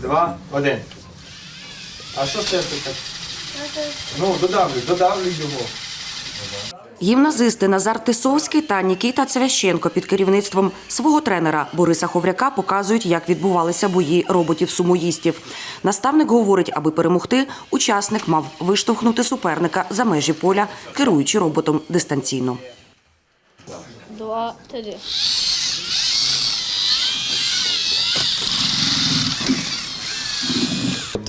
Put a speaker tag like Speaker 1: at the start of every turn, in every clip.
Speaker 1: два, один. А що це таке? Ну, додавлю, додавлю його.
Speaker 2: Гімназисти Назар Тисовський та Нікіта Цвященко під керівництвом свого тренера Бориса Ховряка показують, як відбувалися бої роботів-сумоїстів. Наставник говорить, аби перемогти, учасник мав виштовхнути суперника за межі поля, керуючи роботом дистанційно.
Speaker 3: Два, три.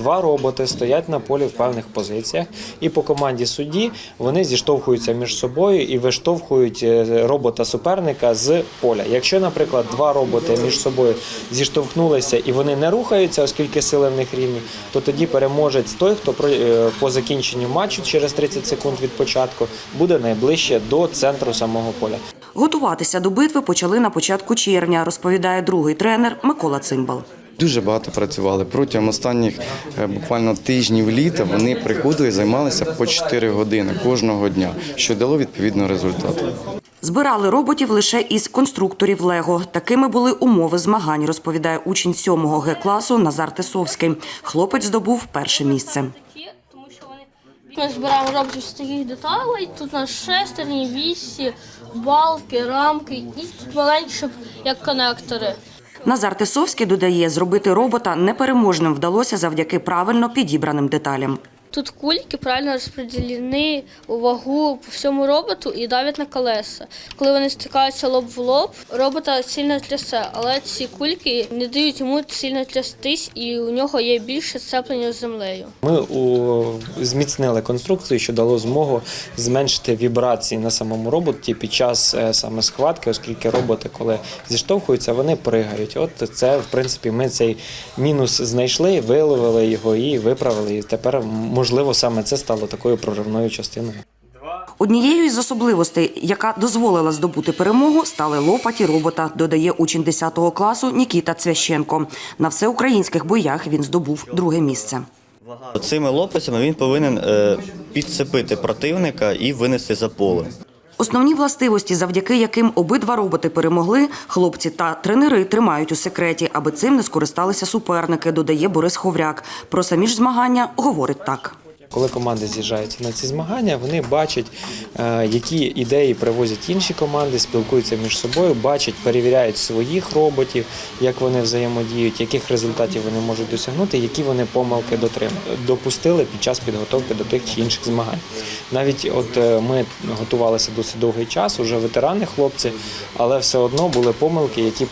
Speaker 4: Два роботи стоять на полі в певних позиціях, і по команді судді вони зіштовхуються між собою і виштовхують е, робота суперника з поля. Якщо, наприклад, два роботи між собою зіштовхнулися і вони не рухаються, оскільки сили в них рівні, то тоді переможець той, хто е, по закінченню матчу через 30 секунд від початку буде найближче до центру самого поля.
Speaker 2: Готуватися до битви почали на початку червня, розповідає другий тренер Микола Цимбал.
Speaker 5: Дуже багато працювали протягом останніх е, буквально тижнів літа. Вони приходили і займалися по 4 години кожного дня, що дало відповідний результат.
Speaker 2: Збирали роботів лише із конструкторів Лего. Такими були умови змагань, розповідає учень 7-го Г-класу Назар Тисовський. Хлопець здобув перше місце.
Speaker 3: Тому що вони. Ми збираємо роботів з таких деталей. Тут у нас шестерні, вісі, балки, рамки і тут маленькі, щоб як конектори.
Speaker 2: Назар Тисовський додає, зробити робота непереможним вдалося завдяки правильно підібраним деталям.
Speaker 3: Тут кульки правильно розподілені у вагу по всьому роботу і давлять на колеса. Коли вони стикаються лоб в лоб, робота сильно трясе, але ці кульки не дають йому сильно трястись, і у нього є більше сцеплення з землею.
Speaker 4: Ми у, зміцнили конструкцію, що дало змогу зменшити вібрації на самому роботі під час е, саме схватки, оскільки роботи, коли зіштовхуються, вони пригають. От це, в принципі, ми цей мінус знайшли, виловили його і виправили. І тепер, можливо, саме це стало такою проривною частиною.
Speaker 2: Однією із особливостей, яка дозволила здобути перемогу, стали лопаті робота, додає учень 10 класу Нікіта Цвященко. На всеукраїнських боях він здобув друге місце.
Speaker 6: Цими лопатями він повинен е, підцепити противника і винести за поле.
Speaker 2: Основні властивості, завдяки яким обидва роботи перемогли, хлопці та тренери тримають у секреті, аби цим не скористалися суперники, додає Борис Ховряк. Про самі ж змагання говорить так.
Speaker 4: Коли команди з'їжджаються на ці змагання, вони бачать, е, які ідеї привозять інші команди, спілкуються між собою, бачать, перевіряють своїх роботів, як вони взаємодіють, яких результатів вони можуть досягнути, які вони помилки допустили під час підготовки до тих чи інших змагань. Навіть от е, ми готувалися досить довгий час, уже ветерани хлопці, але все одно були помилки, які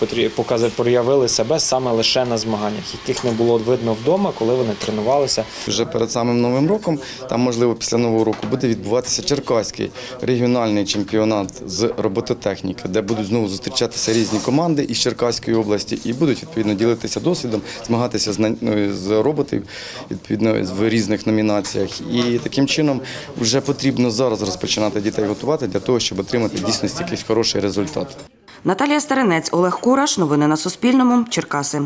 Speaker 4: проявили себе саме лише на змаганнях, яких не було видно вдома, коли вони тренувалися
Speaker 5: Вже перед самим новим роком, там можливо після нового року буде відбуватися Черкаський регіональний чемпіонат з робототехніки, де будуть знову зустрічатися різні команди із Черкаської області і будуть відповідно ділитися досвідом, змагатися з ну, з роботів відповідно в різних номінаціях. І таким чином вже потрібно зараз розпочинати дітей готувати для того, щоб отримати дійсності якийсь хороший результат.
Speaker 2: Наталія Старинець, Олег Кураш. Новини на Суспільному. Черкаси.